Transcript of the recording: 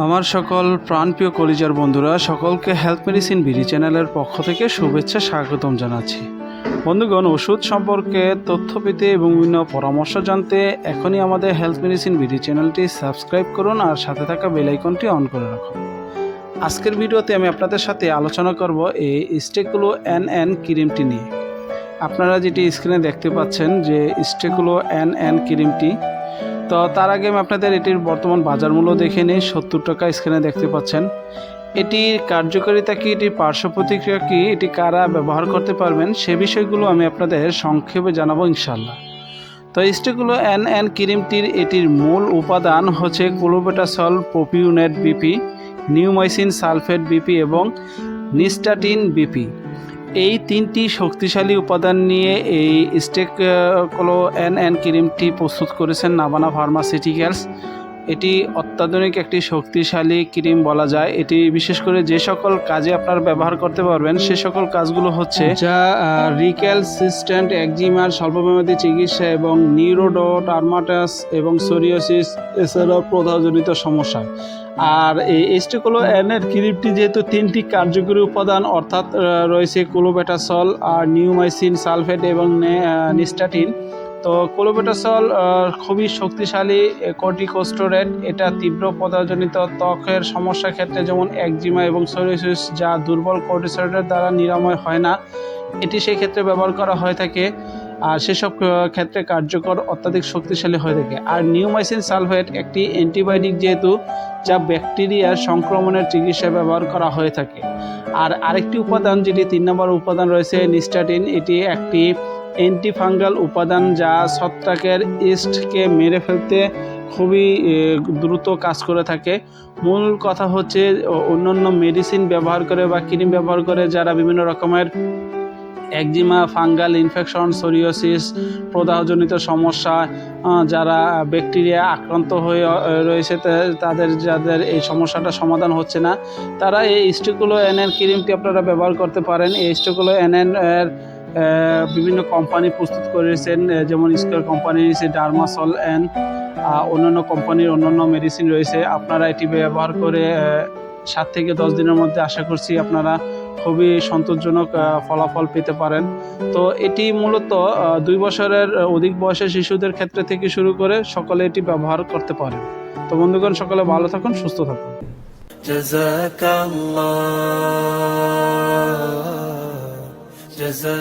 আমার সকল প্রাণপ্রিয় কলিজার বন্ধুরা, সকলকে হেলথ মেডিসিন বিডি চ্যানেলের পক্ষ থেকে শুভেচ্ছা, স্বাগতম জানাচ্ছি। বন্ধুগণ, ওষুধ সম্পর্কে তথ্য পেতে এবং বিভিন্ন পরামর্শ জানতে এখনই আমাদের হেলথ মেডিসিন বিডি চ্যানেলটি সাবস্ক্রাইব করুন আর সাথে থাকা বেল আইকনটি অন করে রাখুন। আজকের ভিডিওতে আমি আপনাদের সাথে আলোচনা করব এই স্টেকুলো এন এন ক্রিমটি নিয়ে। আপনারা যেটি স্ক্রিনে দেখতে পাচ্ছেন যে স্টেকুলো এন এন ক্রিমটি তো তার আগে আমি আপনাদের এটির বর্তমান বাজার মূল্য দেখে নিই। সত্তর টাকা স্ক্রিনে দেখতে পাচ্ছেন। এটির কার্যকারিতা কি, এটির পার্শ্ব প্রতিক্রিয়া কি, এটি কারা ব্যবহার করতে পারবেন, সে বিষয়গুলো আমি আপনাদের সংক্ষেপে জানাব ইনশাল্লাহ তো স্টেগুলো এন এন ক্রিমটির এটির মূল উপাদান হচ্ছে clobetasol propionate BP, neomycin sulphate BP এবং নিস্টাটিন বিপি। এই তিনটি শক্তিশালী উপাদান নিয়ে এই স্টেক কলো এন এন ক্রিমটি প্রস্তুত করেছেন নাবানা ফার্মাসিউটিক্যালস। এটি অত্যাধুনিক একটি শক্তিশালী ক্রিম বলা যায়। এটি বিশেষ করে যে সকল কাজে আপনারা ব্যবহার করতে পারবেন, সে সকল কাজগুলো হচ্ছে যা রিক্যালসিস্ট্যান্ট একজিমার স্বল্পমেয়াদী চিকিৎসা এবং নিউরোডোট, আর্মাটাস এবং সোরিওসিস এছাড়াও প্রদাহজনিত সমস্যা। আর এই এস্টিকোলো এনের ক্রিমটি যেহেতু তিনটি কার্যকরী উপাদান, অর্থাৎ রয়েছে কোলোবেটাসল আর নিউমাইসিন সালফেট এবং নিস্টাটিন তো কোলোবেটাসল খুবই শক্তিশালী কর্টিকোস্টোরেট এটা তীব্র পদাজনিত ত্বকের সমস্যার ক্ষেত্রে যেমন একজিমা এবং সোরিয়াসিস, যা দুর্বল কর্টিসয়েডের দ্বারা নিরাময় হয় না। এটি সেই ক্ষেত্রে ব্যবহার করা হয়ে থাকে, আর সেসব ক্ষেত্রে কার্যকর, অত্যাধিক শক্তিশালী হয়ে থাকে। আর নিউমাইসিন সালফেট একটি অ্যান্টিবায়োটিক যেহেতু, যা ব্যাকটেরিয়ার সংক্রমণের চিকিৎসায় ব্যবহার করা হয়ে থাকে। আর আরেকটি উপাদান, যেটি তিন নম্বর উপাদান রয়েছে, নিস্টাটিন, এটি একটি অ্যান্টিফাঙ্গাল উপাদান যা ছত্রাকের ইস্টকে মেরে ফেলতে খুবই দ্রুত কাজ করে থাকে। মূল কথা হচ্ছে অন্যান্য মেডিসিন ব্যবহার করে বা ক্রিম ব্যবহার করে যারা বিভিন্ন রকমের একজিমা, ফাঙ্গাল ইনফেকশন সোরিওসিস প্রদাহজনিত সমস্যা যারা ব্যাকটেরিয়া আক্রান্ত হয়ে রয়েছে তাদের, যাদের এই সমস্যাটা সমাধান হচ্ছে না, তারা এই স্টিকুলো এনএন ক্রিমটি আপনারা ব্যবহার করতে পারেন। এই স্টিকুলো এনএন এর বিভিন্ন কোম্পানি প্রস্তুত করেছেন আহ, যেমন স্কোয়ার কোম্পানি রয়েছে ডার্মাসল এন অন্যান্য কোম্পানির অন্যান্য মেডিসিন রয়েছে আপনারা এটি ব্যবহার করে আহ, সাত থেকে দশ দিনের মধ্যে আশা করছি আপনারা খুবই সন্তোষজনক আহ, ফলাফল পেতে পারেন তো এটি মূলত আহ, দুই বছরের আহ, অধিক বয়সের শিশুদের ক্ষেত্রে থেকে শুরু করে সকলে এটি ব্যবহার করতে পারেন তো বন্ধুগণ সকলে ভালো থাকুন সুস্থ থাকুন جزاك الله جزاك